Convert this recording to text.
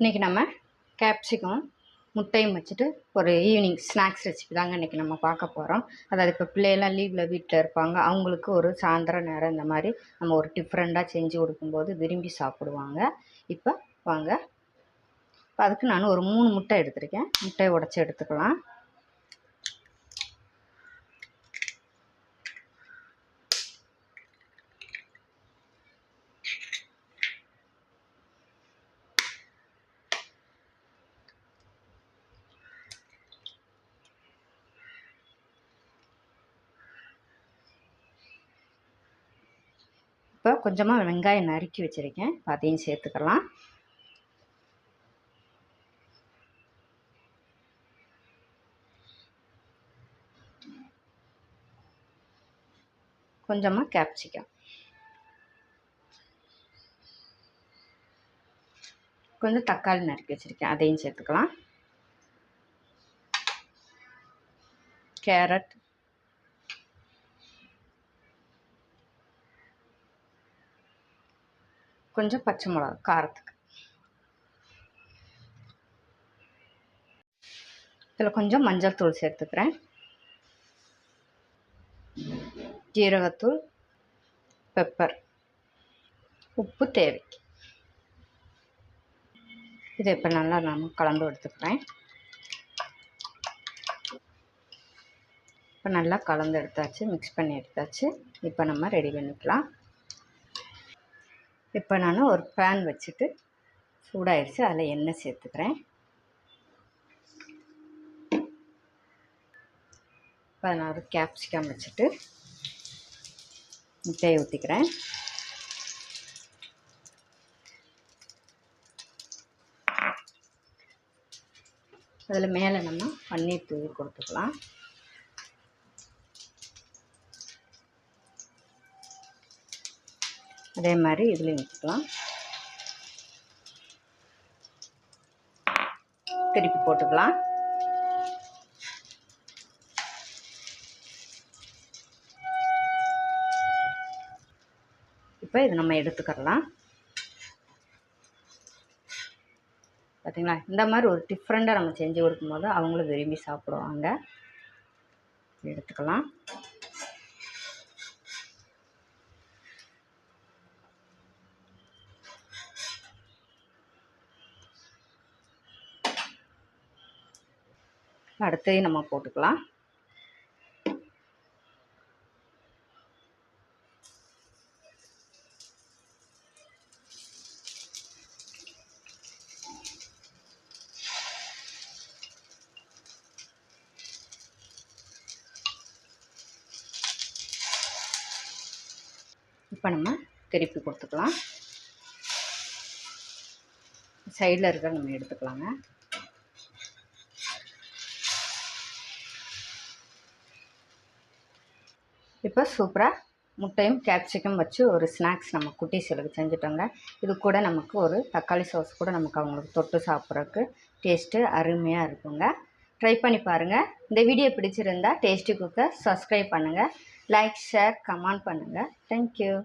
இன்றைக்கி நம்ம கேப்சிகம் முட்டையும் வச்சுட்டு ஒரு ஈவினிங் ஸ்நாக்ஸ் ரெசிபி தாங்க இன்றைக்கி நம்ம பார்க்க போகிறோம் அதாவது இப்போ பிள்ளையெல்லாம் லீவில் வீட்டில் இருப்பாங்க. அவங்களுக்கு ஒரு சாயந்தரம் நேரம் இந்த மாதிரி நம்ம ஒரு டிஃப்ரெண்ட்டாக செஞ்சு கொடுக்கும்போது விரும்பி சாப்பிடுவாங்க. இப்போ வாங்க. இப்போ அதுக்கு நான் ஒரு மூணு முட்டை எடுத்திருக்கேன். முட்டையை உடச்சி எடுத்துக்கலாம். இப்போ கொஞ்சமாக வெங்காயம் நறுக்கி வச்சுருக்கேன். அதையும் சேர்த்துக்கலாம். கொஞ்சமாக கேப்சிகம் கொஞ்சம் தக்காளி நறுக்கி வச்சுருக்கேன். அதையும் சேர்த்துக்கலாம். கேரட் கொஞ்சம் பச்சை மிளகா காரத்துக்கு. இதில் கொஞ்சம் மஞ்சள் தூள் சேர்த்துக்கிறேன். ஜீரகத்தூள் பெப்பர் உப்பு தேவை. இதை இப்போ நல்லா நான் கலந்து எடுத்துக்கிறேன். இப்போ நல்லா கலந்து எடுத்தாச்சு மிக்ஸ் பண்ணி எடுத்தாச்சு. இப்போ நம்ம ரெடி பண்ணிக்கலாம். இப்போ நான் ஒரு பேன் வச்சுட்டு சூடாயிடுச்சு அதில் எண்ணெய் சேர்த்துக்கிறேன். இப்போ நான் ஒரு கேப்சிகம் வச்சுட்டு முட்டையை ஊற்றிக்கிறேன் அதில் மேலே நம்ம பன்னீர் தூவி கொடுத்துக்கலாம். அதே மாதிரி இதுலேயும் வச்சுக்கலாம். திருப்பி போட்டுக்கலாம். இப்போ இது நம்ம எடுத்துக்கலாம் பார்த்தீங்களா இந்த மாதிரி ஒரு டிஃப்ரெண்ட்டாக நம்ம செஞ்சு கொடுக்கும்போது அவங்களும் விரும்பி சாப்பிடுவாங்க. எடுத்துக்கலாம். அடுத்ததையும் நம்ம போட்டுக்கலாம். இப்போ நம்ம திருப்பி கொடுத்துக்கலாம். சைடில் இருக்கிற நம்ம எடுத்துக்கலாங்க. இப்போ சூப்பராக முட்டையும் கேப்சிக்கம் வச்சு ஒரு ஸ்நாக்ஸ் நம்ம குட்டீஸ்களுக்கு செஞ்சுட்டோங்க. இது கூட நமக்கு ஒரு தக்காளி சாஸ் கூட நமக்கு அவங்களுக்கு தொட்டு சாப்பிட்றதுக்கு டேஸ்ட்டு அருமையாக இருக்குங்க. ட்ரை பண்ணி பாருங்கள் இந்த வீடியோ பிடிச்சிருந்தா டேஸ்டி குக்கை சப்ஸ்கிரைப் பண்ணுங்கள் லைக் ஷேர் கமெண்ட் பண்ணுங்கள் தேங்க்யூ